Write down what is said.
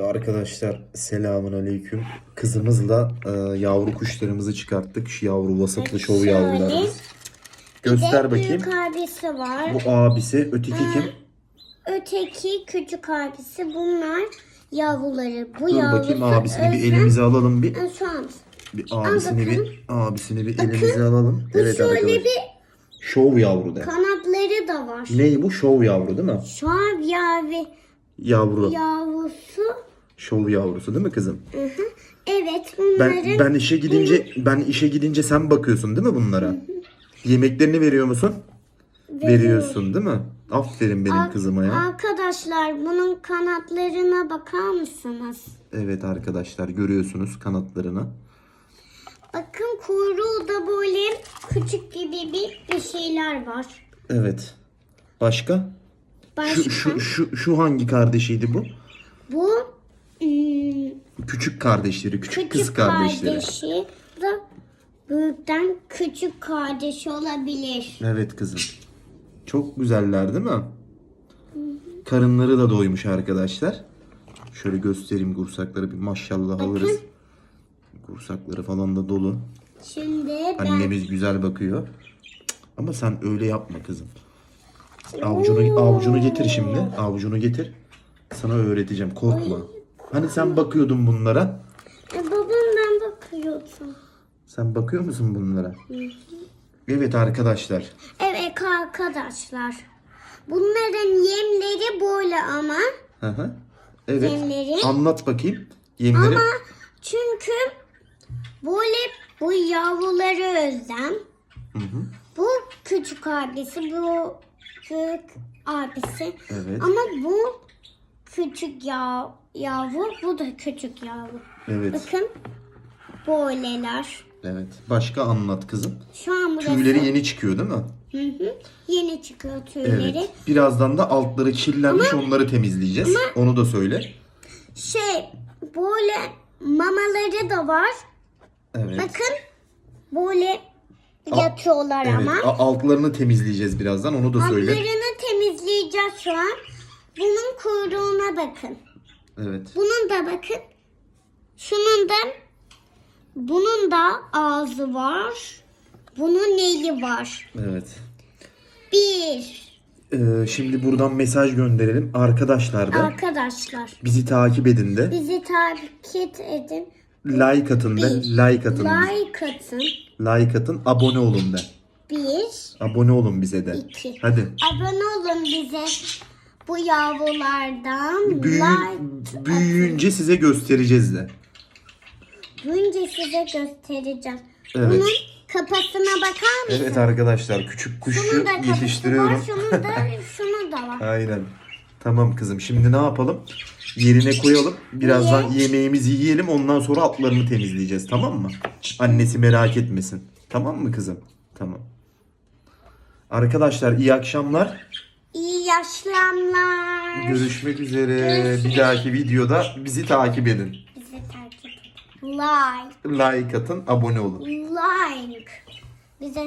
Arkadaşlar selamun aleyküm. Kızımızla e, yavru kuşlarımızı çıkarttık. Şu yavru vasıflı şov Şöyle. yavrularımız. Göster Bir de bakayım. Büyük abisi var. Bu abisi, öteki kim? Öteki küçük abisi. Bunlar yavruları. Bu Dur yavrusu bakayım abisini bir Özlem. elimize alalım bir. An. Bir abisini bir abisini bir elimize alalım. Bu Evet şöyle arkadaşlar. bir Şov yavru de. kanatları da var. Ne bu? Şov yavru değil mi? Şu an yavi, Yavru. yavrusu. Şov yavrusu değil mi kızım? Hı hı. Evet bunların Ben ben işe gidince ben işe gidince sen bakıyorsun değil mi bunlara? Yemeklerini veriyor musun? Veriyorsun değil mi? Aferin benim Ar- kızıma ya. Arkadaşlar bunun kanatlarına bakar mısınız? Evet arkadaşlar görüyorsunuz kanatlarını. Bakın kuyruğu da böyle küçük gibi bir, bir şeyler var. Evet. Başka? Başka Şu şu şu şu hangi kardeşiydi bu? bu Küçük kardeşleri, küçük, küçük kız kardeşleri. kardeşi da büyükten küçük kardeşi olabilir. Evet kızım. Çok güzeller değil mi? Karınları da doymuş arkadaşlar. Şöyle göstereyim kursakları bir maşallah alırız. Kursakları falan da dolu. Şimdi ben Annemiz güzel bakıyor. Ama sen öyle yapma kızım. Avucunu, avucunu getir şimdi. Avucunu getir. Sana öğreteceğim. Korkma. Hani sen bakıyordun bunlara? e, babamdan bakıyordum. Sen bakıyor musun bunlara? Evet arkadaşlar. Evet arkadaşlar. Bunların yemleri böyle ama Hı hı. Evet. Yemleri. Anlat bakayım. Yemleri. Ama çünkü böyle bu yavruları özlem. Bu küçük abisi, bu büyük abisi. Evet. Ama bu küçük yav, yavru, bu da küçük yavru. Evet. Bakın böyleler. Evet. Başka anlat kızım. Şu an burası. Tüyleri yeni çıkıyor değil mi? Hı hı. Yeni çıkıyor tüyleri. Evet. Birazdan da altları kirlenmiş onları temizleyeceğiz. Onu da söyle. Şey böyle mamaları da var. Evet. Bakın böyle yatıyorlar Evet. ama. Altlarını temizleyeceğiz birazdan. Onu da söyle. Altlarını temizleyeceğiz şu an. Bunun kuyruğuna bakın. Evet. Bunun da bakın. Şunun da bunun da ağzı var. Bunun eli var. Evet. Bir. Ee, şimdi buradan mesaj gönderelim. Arkadaşlar da Arkadaşlar bizi takip edin de. bizi takip edin. Like atın de. Like atın. bize. Like atın. Like atın. Abone olun de. Bir. Abone olun bize de. İki. Hadi. Abone olun bize. Bu yavrulardan Büyü, büyüyünce size göstereceğiz de. Önce size göstereceğim. Evet. Bunun kafasına bakar mısın? Evet arkadaşlar küçük kuşu da yetiştiriyorum. var, şunun da, şunun da var. Aynen. Tamam kızım. Şimdi ne yapalım? Yerine koyalım. Birazdan Niye? yemeğimizi yiyelim. Ondan sonra altlarını temizleyeceğiz. Tamam mı? Annesi merak etmesin. Tamam mı kızım? Tamam. Arkadaşlar iyi akşamlar. Yaşlanlar. Görüşmek üzere. Görüşürüz. Bir dahaki videoda bizi takip edin. Bizi takip edin. Like. Like atın, abone olun. Like. Bize